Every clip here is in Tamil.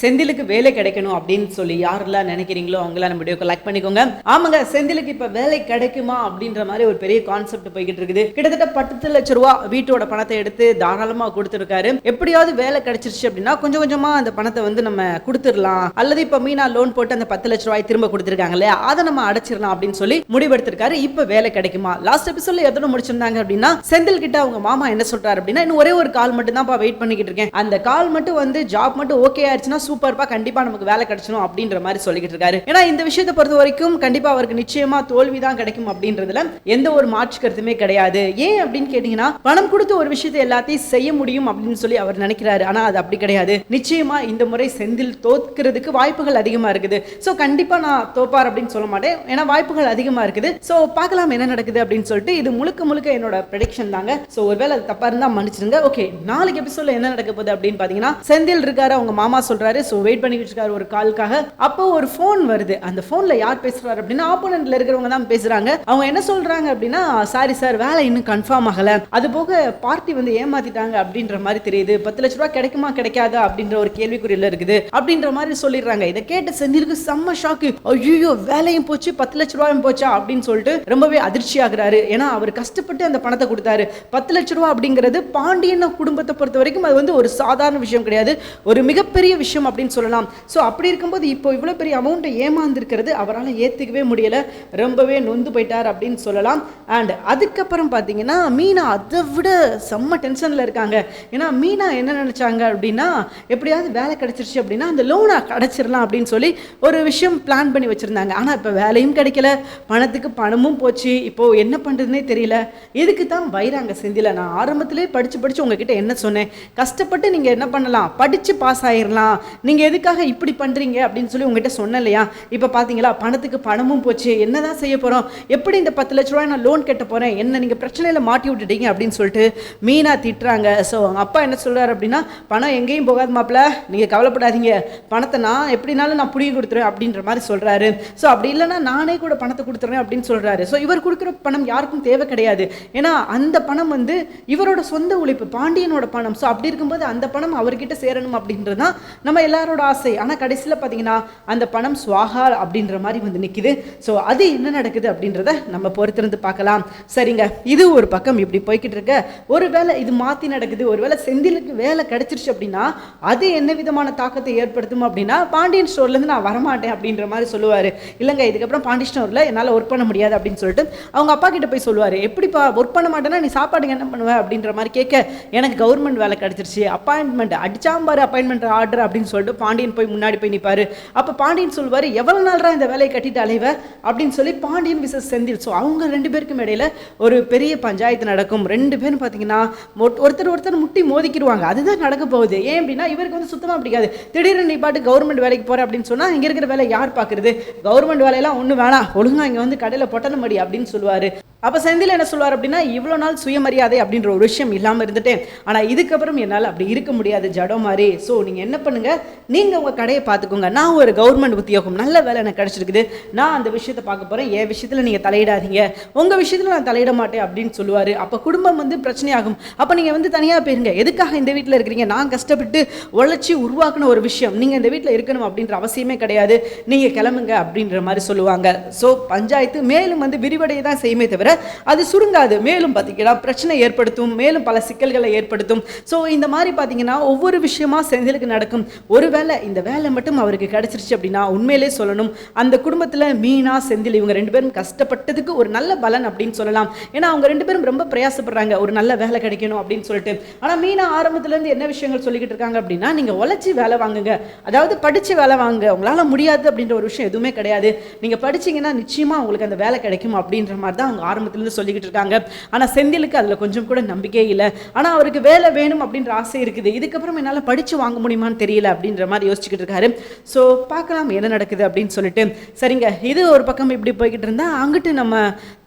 செந்திலுக்கு வேலை கிடைக்கணும் அப்படின்னு சொல்லி யாரெல்லாம் நினைக்கிறீங்களோ அவங்களாம் நம்ம வீடியோக்கு லைக் பண்ணிக்கோங்க. ஆமாங்க செந்திலுக்கு இப்ப வேலை கிடைக்குமா அப்படின்ற மாதிரி ஒரு பெரிய கான்செப்ட் போய்கிட்டு இருக்குது. கிட்டத்தட்ட பத்து லட்ச ரூபா வீட்டோட பணத்தை எடுத்து தாராளமா கொடுத்துருக்காரு. எப்படியாவது வேலை கிடைச்சிருச்சு அப்படின்னா கொஞ்சம் கொஞ்சமா அந்த பணத்தை வந்து நம்ம கொடுத்துடலாம். அல்லது இப்ப மீனா லோன் போட்டு அந்த பத்து லட்ச ரூபாய் திரும்ப கொடுத்துருக்காங்க இல்லையா? அதை நம்ம அடைச்சிடலாம் அப்படின்னு சொல்லி முடிவெடுத்திருக்காரு. இப்ப வேலை கிடைக்குமா? லாஸ்ட் எபிசோட்ல எத்தனை முடிச்சிருந்தாங்க அப்படின்னா செந்தில் கிட்ட அவங்க மாமா என்ன சொல்றாரு அப்படின்னா இன்னும் ஒரே ஒரு கால் மட்டும் தான் வெயிட் பண்ணிக்கிட்டு இருக்கேன். அந்த கால் மட்டும் வந்து ஜாப் மட்டும் ஓகே ஆயிடுச்சுன்னா சூப்பர்ப்பா கண்டிப்பா நமக்கு வேலை கிடைச்சிடும் அப்படின்ற மாதிரி சொல்லிக்கிட்டு இருக்காரு. ஏன்னா இந்த விஷயத்தை பொறுத்த வரைக்கும் கண்டிப்பா அவருக்கு நிச்சயமா தோல்வி தான் கிடைக்கும் அப்படின்றதுல எந்த ஒரு மாற்று கருத்துமே கிடையாது. ஏன் அப்படின்னு கேட்டீங்கன்னா பணம் கொடுத்து ஒரு விஷயத்தை எல்லாத்தையும் செய்ய முடியும் அப்படின்னு சொல்லி அவர் நினைக்கிறாரு. ஆனா அது அப்படி கிடையாது. நிச்சயமா இந்த முறை செந்தில் தோற்கிறதுக்கு வாய்ப்புகள் அதிகமா இருக்குது. சோ கண்டிப்பா நான் தோப்பார் அப்படின்னு சொல்ல மாட்டேன். ஏன்னா வாய்ப்புகள் அதிகமா இருக்குது. சோ பார்க்கலாம் என்ன நடக்குது அப்படின்னு சொல்லிட்டு இது முழுக்க முழுக்க என்னோட ப்ரெடிக்ஷன் தாங்க. சோ ஒருவேளை அது தப்பா இருந்தா மன்னிச்சிருங்க ஓகே நாளைக்கு எபிசோட்ல என்ன நடக்க போகுது அப்படின்னு பாத்தீங்கன்னா செந்தில் இருக்காரு அவங்க மாமா இருக்காரு ஸோ வெயிட் பண்ணிக்கிட்டு இருக்காரு ஒரு காலுக்காக. அப்போ ஒரு ஃபோன் வருது. அந்த ஃபோனில் யார் பேசுறாரு அப்படின்னா ஆப்போனண்ட்ல இருக்கிறவங்க தான் பேசுறாங்க. அவங்க என்ன சொல்றாங்க அப்படின்னா சாரி சார் வேலை இன்னும் கன்ஃபார்ம் ஆகல. அது போக பார்ட்டி வந்து ஏமாத்திட்டாங்க அப்படின்ற மாதிரி தெரியுது. பத்து லட்ச ரூபா கிடைக்குமா கிடைக்காதா அப்படின்ற ஒரு கேள்விக்குறியில் இருக்குது. அப்படின்ற மாதிரி சொல்லிடுறாங்க. இதை கேட்ட செந்திலுக்கு செம்ம ஷாக்கு ஐயோ வேலையும் போச்சு பத்து லட்ச ரூபாயும் போச்சா? அப்படின்னு சொல்லிட்டு ரொம்பவே அதிர்ச்சி ஆகுறாரு. ஏன்னா அவர் கஷ்டப்பட்டு அந்த பணத்தை கொடுத்தாரு. பத்து லட்ச ரூபா அப்படிங்கிறது பாண்டியன் குடும்பத்தை பொறுத்த வரைக்கும் அது வந்து ஒரு சாதாரண விஷயம் கிடையாது. ஒரு மிகப்பெரிய விஷயம் அப்படின்னு சொல்லலாம். ஸோ அப்படி இருக்கும்போது இப்போ இவ்வளோ பெரிய அமௌண்ட்டை ஏமாந்துருக்கிறது அவரால் ஏற்றுக்கவே முடியலை. ரொம்பவே நொந்து போயிட்டார் அப்படின்னு சொல்லலாம். அண்ட் அதுக்கப்புறம் பார்த்தீங்கன்னா மீனா அதை விட செம்ம டென்ஷனில் இருக்காங்க. ஏன்னா மீனா என்ன நினச்சாங்க அப்படின்னா எப்படியாவது வேலை கிடச்சிருச்சு அப்படின்னா அந்த லோனை கிடச்சிடலாம் அப்படின்னு சொல்லி ஒரு விஷயம் பிளான் பண்ணி வச்சுருந்தாங்க. ஆனால் இப்போ வேலையும் கிடைக்கல. பணத்துக்கு பணமும் போச்சு. இப்போது என்ன பண்ணுறதுனே தெரியல. எதுக்கு தான் வைராங்க செந்தில? நான் ஆரம்பத்திலே படித்து படித்து உங்ககிட்ட என்ன சொன்னேன்? கஷ்டப்பட்டு நீங்கள் என்ன பண்ணலாம்? படித்து பாஸ் ஆயிடலாம் நீங்கள் எதுக்காக இப்படி பண்ணுறீங்க அப்படின்னு சொல்லி உங்ககிட்ட சொன்னேன் இல்லையா இப்போ பார்த்தீங்களா பணத்துக்கு பணமும் போச்சு. என்ன தான் செய்ய போகிறோம் எப்படி இந்த பத்து லட்ச ரூபாய் நான் லோன் கட்ட போகிறேன் என்ன நீங்கள் பிரச்சனையில் மாட்டி விட்டுட்டீங்க அப்படின்னு சொல்லிட்டு மீனா திட்டுறாங்க. ஸோ அவங்க அப்பா என்ன சொல்கிறார் அப்படின்னா பணம் எங்கேயும் போகாது மாப்பிள்ள. நீங்கள் கவலைப்படாதீங்க. பணத்தை நான் எப்படினாலும் நான் புரிய கொடுத்துருவேன் அப்படின்ற மாதிரி சொல்கிறாரு ஸோ அப்படி இல்லைன்னா நானே கூட பணத்தை கொடுத்துருவேன் அப்படின்னு சொல்கிறாரு ஸோ இவர் கொடுக்குற பணம் யாருக்கும் தேவை கிடையாது. ஏன்னா அந்த பணம் வந்து இவரோட சொந்த உழைப்பு பாண்டியனோட பணம். ஸோ அப்படி இருக்கும்போது அந்த பணம் அவர்கிட்ட சேரணும் அப்படின்றது தான் நம்ம எல்லாரோட ஆசை. ஆனால் கடைசியில் பார்த்தீங்கன்னா அந்த பணம் சுவாகா அப்படின்ற மாதிரி வந்து நிற்கிது ஸோ அது என்ன நடக்குது அப்படின்றத நம்ம பொறுத்திருந்து பார்க்கலாம். சரிங்க. இது ஒரு பக்கம் இப்படி போய்கிட்டு இருக்க. ஒருவேளை இது மாற்றி நடக்குது. ஒருவேளை செந்திலுக்கு வேலை கிடைச்சிருச்சு அப்படின்னா அது என்ன விதமான தாக்கத்தை ஏற்படுத்தும் அப்படின்னா பாண்டியன் ஸ்டோர்லேருந்து நான் வரமாட்டேன் அப்படின்ற மாதிரி சொல்லுவார். இல்லைங்க இதுக்கப்புறம் பாண்டியன் ஸ்டோரில் என்னால் ஒர்க் பண்ண முடியாது அப்படின்னு சொல்லிட்டு அவங்க அப்பா கிட்ட போய் சொல்லுவார். எப்படிப்பா ஒர்க் பண்ண மாட்டேன்னா நீ சாப்பாடுக்கு என்ன பண்ணுவ? அப்படின்ற மாதிரி கேட்க எனக்கு கவர்மெண்ட் வேலை கிடைச்சிருச்சு. அப்பாயின்மெண்ட் அடிச்சாம்பார் அப்பாயின்மெண்ட் ஆர்டர் அப்படின்னு சொல்லிட்டு பாண்டியன் போய் முன்னாடி போய் நிற்பாரு அப்போ பாண்டியன் சொல்லுவார் எவ்வளோ நாள்ரா இந்த வேலையை கட்டிட்டு அலைவ? அப்படின்னு சொல்லி பாண்டியன் விசஸ் செந்தில். ஸோ அவங்க ரெண்டு பேருக்கும் இடையில ஒரு பெரிய பஞ்சாயத்து நடக்கும். ரெண்டு பேரும் பார்த்தீங்கன்னா மொட்- ஒருத்தர் ஒருத்தர் முட்டி மோதிக்கிடுவாங்க. அதுதான் நடக்க போகுது. ஏன் அப்படின்னா இவருக்கு வந்து சுத்தமாக பிடிக்காது. திடீர்னு நீ பாட்டு கவர்மெண்ட் வேலைக்கு போகிற அப்படின்னு சொன்னால் இங்கே இருக்கிற வேலை யார் பார்க்குறது கவர்மெண்ட் வேலையெல்லாம் ஒன்றும் வேணாம். ஒழுங்கா இங்கே வந்து கடையில் பொட்டன மடி அப்படின்னு சொல்லுவார். அப்போ செந்தில் என்ன சொல்வார் அப்படின்னா இவ்வளோ நாள் சுயமரியாதை அப்படின்ற ஒரு விஷயம் இல்லாமல் இருந்துட்டேன். ஆனால் இதுக்கப்புறம் என்னால் அப்படி இருக்க முடியாது ஜடோ மாதிரி ஸோ நீங்கள் என்ன பண்ணுங்க? நீங்கள் உங்கள் கடையை பார்த்துக்கோங்க நான் ஒரு கவர்மெண்ட் உத்தியோகம் நல்ல வேலை எனக்கு கிடச்சிருக்குது. நான் அந்த விஷயத்தை பார்க்க போகிறேன் என் விஷயத்தில் நீங்கள் தலையிடாதீங்க. உங்கள் விஷயத்தில் நான் தலையிட மாட்டேன் அப்படின்னு சொல்லுவார். அப்போ குடும்பம் வந்து பிரச்சனையாகும். அப்போ நீங்கள் வந்து தனியாக போயிருங்க. எதுக்காக இந்த வீட்டில் இருக்கிறீங்க? நான் கஷ்டப்பட்டு உழைச்சி உருவாக்கின ஒரு விஷயம். நீங்கள் இந்த வீட்டில் இருக்கணும் அப்படின்ற அவசியமே கிடையாது. நீங்கள் கிளம்புங்க அப்படின்ற மாதிரி சொல்லுவாங்க. ஸோ பஞ்சாயத்து மேலும் வந்து விரிவடைய தான் செய்யுமே தவிர அது சுருங்காது. மேலும் பார்த்தீங்கன்னா பிரச்சனை ஏற்படுத்தும் மேலும் பல சிக்கல்களை ஏற்படுத்தும். ஸோ இந்த மாதிரி பார்த்தீங்கன்னா ஒவ்வொரு விஷயமா செந்திலுக்கு நடக்கும். ஒருவேளை இந்த வேலை மட்டும் அவருக்கு கிடைச்சிருச்சு அப்படின்னா உண்மையிலே சொல்லணும். அந்த குடும்பத்தில் மீனா செந்தில் இவங்க ரெண்டு பேரும் கஷ்டப்பட்டதுக்கு ஒரு நல்ல பலன் அப்படின்னு சொல்லலாம். ஏன்னா அவங்க ரெண்டு பேரும் ரொம்ப பிரயாசப்படுறாங்க. ஒரு நல்ல வேலை கிடைக்கணும் அப்படின்னு சொல்லிட்டு. ஆனால் மீனா ஆரம்பத்துலேருந்து என்ன விஷயங்கள் சொல்லிக்கிட்டு இருக்காங்க அப்படின்னா நீங்கள் உழைச்சி வேலை வாங்குங்க. அதாவது படித்து வேலை வாங்க. உங்களால் முடியாது அப்படின்ற ஒரு விஷயம் எதுவுமே கிடையாது. நீங்கள் படிச்சீங்கன்னா நிச்சயமாக உங்களுக்கு அந்த வேலை கிடைக்கும் அப்படின்ற மாதிரி தான் அவங்க ஆரம்பத்துலேருந்து சொல்லிக்கிட்டு இருக்காங்க. ஆனால் செந்திலுக்கு அதில் கொஞ்சம் கூட நம்பிக்கையே இல்லை. ஆனால் அவருக்கு வேலை வேணும் அப்படின்ற ஆசை இருக்குது. இதுக்கப்புறம் என்னால் படித்து வாங்க முடியுமான்னு தெரியல அப்படின்ற மாதிரி யோசிச்சுக்கிட்டு இருக்காரு. ஸோ பார்க்கலாம் என்ன நடக்குது அப்படின்னு சொல்லிட்டு. சரிங்க இது ஒரு பக்கம் இப்படி போய்கிட்டு இருந்தால் அங்கிட்டு நம்ம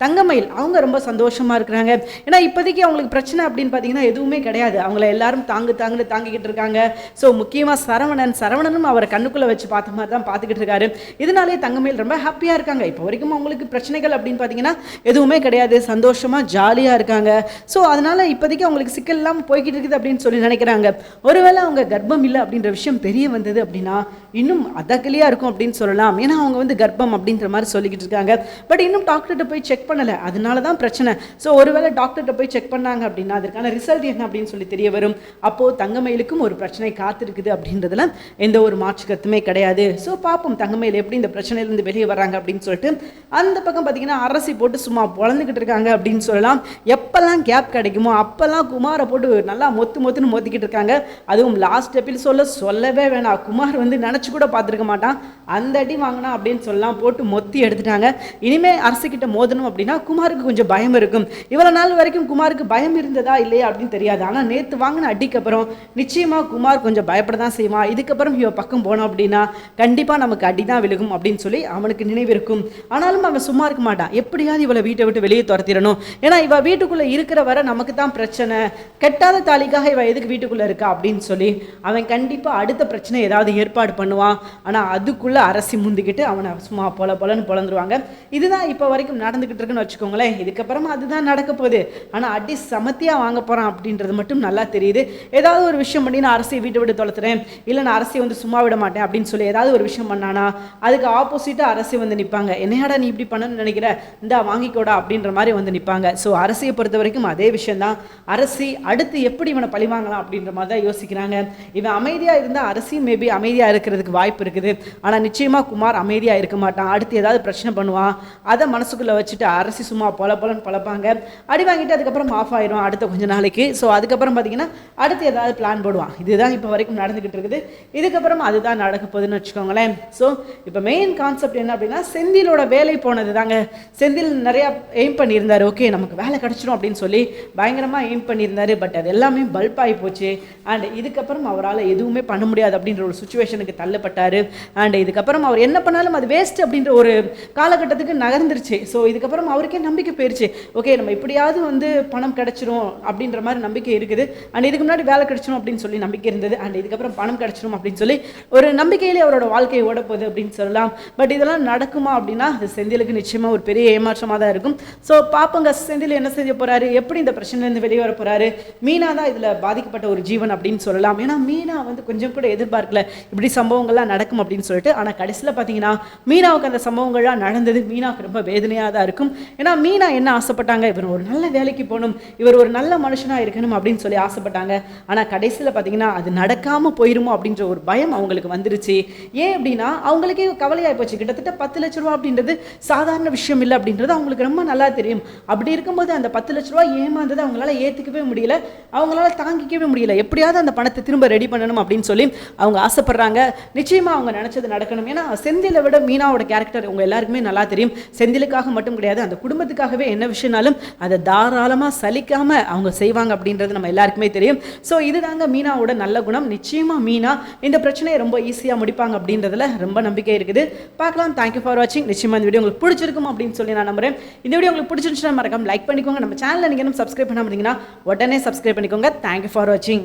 தங்கமயில் அவங்க ரொம்ப சந்தோஷமாக இருக்கிறாங்க. ஏன்னா இப்போதைக்கு அவங்களுக்கு பிரச்சனை அப்படின்னு பார்த்தீங்கன்னா எதுவுமே கிடையாது. அவங்கள எல்லாரும் தாங்கு தாங்குன்னு தாங்கிக்கிட்டு இருக்காங்க. ஸோ முக்கியமாக சரவணன் சரவணனும் அவரை கண்ணுக்குள்ளே வச்சு பார்த்த மாதிரி தான் பார்த்துக்கிட்டு இருக்காரு. இதனாலே தங்கமயில் ரொம்ப ஹாப்பியாக இருக்காங்க. இப்போ வரைக்கும் அவங்களுக்கு பிரச்சனைகள் அப்படின்னு பார்த்தீங்கன்னா எதுவுமே கிடையாது சந்தோஷமாக ஜாலியாக இருக்காங்க. ஸோ அதனால் இப்போதைக்கு அவங்களுக்கு சிக்கல் இல்லாமல் போய்கிட்டு இருக்குது அப்படின்னு சொல்லி நினைக்கிறாங்க. ஒருவேளை அவங்க கர்ப்பம் இல்லை அப்படின்ற விஷயம் தெரிய வந்தது அப்படின்னா இன்னும் அதக்கலியாக இருக்கும் அப்படின்னு சொல்லலாம். ஏன்னா அவங்க வந்து கர்ப்பம் அப்படின்ற மாதிரி சொல்லிக்கிட்டு இருக்காங்க. பட் இன்னும் டாக்டர்கிட்ட போய் செக் பண்ணலை. அதனால தான் பிரச்சனை. ஸோ ஒருவேளை டாக்டர்கிட்ட போய் செக் பண்ணாங்க அப்படின்னா அதற்கான ரிசல்ட் என்ன அப்படின்னு சொல்லி தெரிய வரும். அப்போது தங்கமயிலுக்கும் ஒரு பிரச்சனை காத்திருக்குது அப்படின்றதுல எந்த ஒரு மாற்று கருத்துமே கிடையாது. ஸோ பார்ப்போம் தங்கமயில் எப்படி இந்த பிரச்சனையிலேருந்து வெளியே வராங்க அப்படின்னு சொல்லிட்டு. அந்த பக்கம் பார்த்தீங்கன்னா அரசி போட்டு சும்மா வளர்ந்துக்கிட்டு இருக்காங்க அப்படின்னு சொல்லலாம். எப்போல்லாம் கேப் கிடைக்குமோ அப்போல்லாம் குமாரை போட்டு நல்லா மொத்து மொத்துன்னு மொத்திக்கிட்டு இருக்காங்க. அதுவும் லாஸ்ட் சொல்ல சொல்லவே வேணாம். குமார் வந்து நினச்சி கூட பார்த்துருக்க மாட்டான். அந்த அடி வாங்கினா அப்படின்னு சொல்லலாம். போட்டு மொத்தி எடுத்துட்டாங்க. இனிமேல் அரசுக்கிட்ட மோதணும் அப்படின்னா குமாருக்கு கொஞ்சம் பயம் இருக்கும். இவ்வளோ நாள் வரைக்கும் குமாருக்கு பயம் இருந்ததா இல்லையா அப்படின்னு தெரியாது. ஆனால் நேற்று வாங்கின அடிக்கு அப்புறம் நிச்சயமாக குமார் கொஞ்சம் பயப்பட தான் செய்வான் இதுக்கப்புறம் இவன் பக்கம் போனோம் அப்படின்னா கண்டிப்பாக நமக்கு அடி தான் விழுகும் அப்படின்னு சொல்லி அவனுக்கு நினைவு இருக்கும். ஆனாலும் அவன் சும்மா இருக்க மாட்டான். எப்படியாவது இவளை வீட்டை விட்டு வெளியே துரத்திடணும். ஏன்னா இவ வீட்டுக்குள்ளே இருக்கிற வரை நமக்கு தான் பிரச்சனை. கெட்டாத தாலிக்காக இவ எதுக்கு வீட்டுக்குள்ளே இருக்கா அப்படின்னு சொல்லி அவன் கண்டிப்பாக அடுத்த பிரச்சனை ஏதாவது ஏற்பாடு பண்ணுவான். ஆனால் அதுக்குள்ளே அரசி முந்திக்கிட்டு அவனை சும்மா பொல பொலன்னு பொழந்துருவாங்க இதுதான் இப்போ வரைக்கும் நடந்துக்கிட்டு இருக்குன்னு வச்சுக்கோங்களேன். இதுக்கப்புறமா அதுதான் நடக்க போகுது. ஆனால் அடி சமத்தியாக வாங்க போகிறான் அப்படின்றது மட்டும் நல்லா தெரியுது. ஏதாவது ஒரு விஷயம் பண்ணி நான் அரசியை வீட்டை விட்டு தொலைத்துறேன் இல்லை நான் அரசியை வந்து சும்மா விட மாட்டேன் அப்படின்னு சொல்லி ஏதாவது ஒரு விஷயம் பண்ணானா அதுக்கு ஆப்போசிட்டாக அரசி வந்து நிற்பாங்க என்னையாடா நீ இப்படி பண்ணணும்னு நினைக்கிற? இந்தா வாங்கிக்கோடா அப்படின்ற மாதிரி வந்து நிற்பாங்க ஸோ அரசியை பொறுத்த வரைக்கும் அதே விஷயந்தான் அரசி அடுத்து எப்படி இவனை பழி வாங்கலாம் அப்படின்ற மாதிரி தான் யோசிக்கிறாங்க. இவன் அமைதியாக இருந்தால் அரசியும் மேபி அமைதியாக இருக்கிறதுக்கு வாய்ப்பு இருக்குது. ஆனால் நிச்சயமாக குமார் அமைதியாக இருக்க மாட்டான். அடுத்து ஏதாவது பிரச்சனை பண்ணுவான். அதை மனசுக்குள்ளே வச்சுட்டு அரசி சும்மா பொல பொலன்னு பழப்பாங்க. அடி வாங்கிட்டு அதுக்கப்புறம் ஆஃப் ஆயிரும் அடுத்த கொஞ்ச நாளைக்கு. ஸோ அதுக்கப்புறம் பார்த்தீங்கன்னா அடுத்து ஏதாவது பிளான் போடுவான். இதுதான் இப்போ வரைக்கும் நடந்துக்கிட்டு இருக்குது. இதுக்கப்புறம் அதுதான் நடக்க போகுதுன்னு வச்சுக்கோங்களேன். ஸோ இப்போ மெயின் கான்செப்ட் என்ன அப்படின்னா செந்திலோட வேலை போனது தாங்க செந்தில் நிறையா எய்ம் பண்ணியிருந்தாரு. ஓகே நமக்கு வேலை கிடச்சிரும் அப்படின்னு சொல்லி பயங்கரமாக எய்ம் பண்ணியிருந்தாரு. பட் அது எல்லாமே பல்ப் ஆகி போச்சு. அண்ட் இதுக்கப்புறம் அவரால் எதுவுமே பண்ண முடியாது அப்படின்ற ஒரு சுச்சுவேஷனுக்கு தள்ளப்பட்டார். அண்ட் இதுக்கப்புறம் அவர் என்ன பண்ணாலும் அது வேஸ்ட் அப்படின்ற ஒரு காலகட்டத்துக்கு நகர்ந்துருச்சு. ஸோ இதுக்கப்புறம் அவருக்கே நம்பிக்கை போயிருச்சு. ஓகே நம்ம இப்படியாவது வந்து பணம் கிடச்சிரும் அப்படின்ற மாதிரி நம்பிக்கை இருக்குது. அண்ட் இதுக்கு முன்னாடி வேலை கிடச்சிரும் அப்படின்னு சொல்லி நம்பிக்கை இருந்தது. அண்ட் இதுக்கப்புறம் பணம் கிடச்சிரும் அப்படின்னு சொல்லி ஒரு நம்பிக்கையிலே அவரோட வாழ்க்கையை ஓட போகுது அப்படின்னு சொல்லலாம். பட் இதெல்லாம் நடக்குமா அப்படின்னா அது செந்திலுக்கு நிச்சயமாக ஒரு பெரிய ஏமாற்றமாக தான் இருக்கும். ஸோ பாப்பங்க செந்தில் என்ன செய்ய போறாரு? எப்படி இந்த பிரச்சனைலேருந்து வெளியே வர போறாரு? மீனா தான் இதில் பாதிக்கப்பட்ட ஒரு ஜீவன் அப்படின்னு சொல்லலாம். ஏன்னா மீனா வந்து கொஞ்சம் கூட எதிர்பார்க்கல இப்படி சம்பவங்கள்லாம் நடக்கும் அப்படின்னு சொல்லிட்டு ஆனால் கடைசியில் பார்த்தீங்கன்னா மீனாவுக்கு அந்த சம்பவங்கள்லாம் நடந்தது. மீனாவுக்கு ரொம்ப வேதனையாக தான் இருக்கும். ஏன்னா மீனா என்ன ஆசைப்பட்டாங்க? இவர் ஒரு நல்ல வேலைக்கு போகணும். இவர் ஒரு நல்ல மனுஷனாக இருக்கணும் அப்படின்னு சொல்லி ஆசைப்பட்டாங்க. ஆனால் கடைசியில் பார்த்தீங்கன்னா அது நடக்காமல் போயிருமோ அப்படின்ற ஒரு பயம் அவங்களுக்கு வந்துருச்சு. ஏன் அப்படின்னா அவங்களுக்கே கவலையாகி போச்சு. கிட்டத்தட்ட பத்து லட்ச ரூபா அப்படின்றது சாதாரண விஷயம் இல்லை அப்படின்றது அவங்களுக்கு ரொம்ப நல்லா தெரியும். அப்படி இருக்கும்போது அந்த பத்து லட்ச ரூபா ஏமாந்ததை அவங்களால ஏற்றுக்கவே முடியல. அவங்களால தாங்கிக்கவே முடியல. எப்படியாவது அந்த பணத்தை திரும்ப ரெடி பண்ணணும் அப்படின்னு சொல்லி அவங்க ஆசைப்படுறாங்க. நிச்சயமாக அவங்க நினச்சது நடக்கணும். ஏன்னா செந்திலை விட மீனாவோட கேரக்டர் உங்க எல்லாருக்குமே நல்லா தெரியும். செந்திலுக்காக மட்டும் கிடையாது. அந்த குடும்பத்துக்காகவே என்ன விஷயம்னாலும் அதை தாராளமாக சலிக்காமல் அவங்க செய்வாங்க அப்படின்றது நம்ம எல்லாருக்குமே தெரியும். ஸோ இதுதாங்க மீனாவோட நல்ல குணம். நிச்சயமாக மீனா இந்த பிரச்சனையை ரொம்ப ஈஸியாக முடிப்பாங்க அப்படின்றதுல ரொம்ப நம்பிக்கை இருக்குது. பார்க்கலாம். தேங்க்யூ ஃபார் வாட்சிங் நிச்சயமாக இந்த வீடியோ உங்களுக்கு பிடிச்சிருக்கும் அப்படின்னு சொல்லி நான் நம்புறேன். இந்த வீடியோ உங்களுக்கு பிடிச்சிருந்துச்சுன்னா மறக்காம லைக் பண்ணிக்கோங்க. நம்ம சேனலில் நீங்கள் இன்னும் சப்ஸ்கிரைப் பண்ண இருந்தீங்கன்னா உடனே சப்ஸ்கிரைப் பண்ணிக்கோங்க. தேங்க்யூ ஃபார் வாட்சிங்